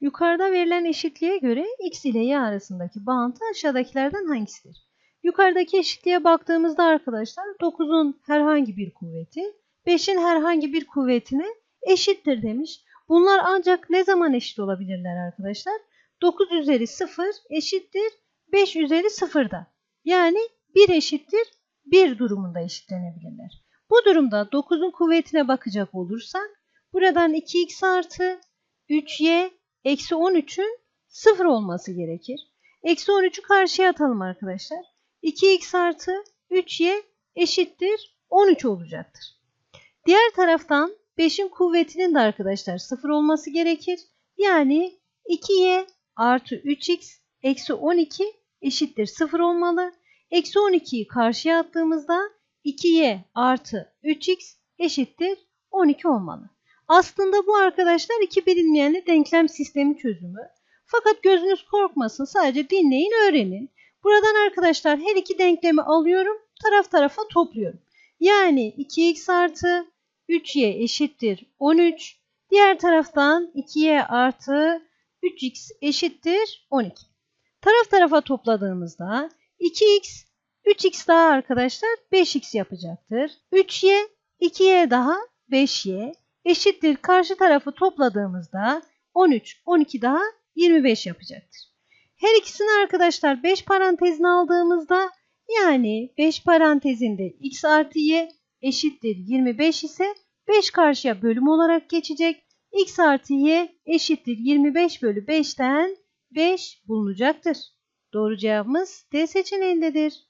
Yukarıda verilen eşitliğe göre x ile y arasındaki bağıntı aşağıdakilerden hangisidir? Yukarıdaki eşitliğe baktığımızda arkadaşlar 9'un herhangi bir kuvveti 5'in herhangi bir kuvvetine eşittir demiş. Bunlar ancak ne zaman eşit olabilirler arkadaşlar? 9 üzeri 0 eşittir 5 üzeri 0'da. Yani 1 eşittir 1 durumunda eşitlenebilirler. Bu durumda 9'un kuvvetine bakacak olursak buradan 2x artı 3y eksi 13'ün 0 olması gerekir. Eksi 13'ü karşıya atalım arkadaşlar. 2x artı 3y eşittir 13 olacaktır. Diğer taraftan 5'in kuvvetinin de arkadaşlar 0 olması gerekir. Yani 2y artı 3x eksi 12 eşittir 0 olmalı. Eksi 12'yi karşıya attığımızda 2y artı 3x eşittir 12 olmalı. Aslında bu arkadaşlar iki bilinmeyenli denklem sistemi çözümü. Fakat gözünüz korkmasın sadece dinleyin öğrenin. Buradan arkadaşlar her iki denklemi alıyorum taraf tarafa topluyorum. Yani 2x artı 3y eşittir 13. Diğer taraftan 2y artı 3x eşittir 12. Taraf tarafa topladığımızda 2x 3x daha arkadaşlar 5x yapacaktır. 3y 2y daha 5y eşittir karşı tarafı topladığımızda 13 12 daha 25 yapacaktır. Her ikisini arkadaşlar 5 parantezine aldığımızda yani 5 parantezinde x artı y eşittir 25 ise 5 karşıya bölüm olarak geçecek. x artı y eşittir 25 bölü 5'ten 5 bulunacaktır. Doğru cevabımız D seçeneğindedir.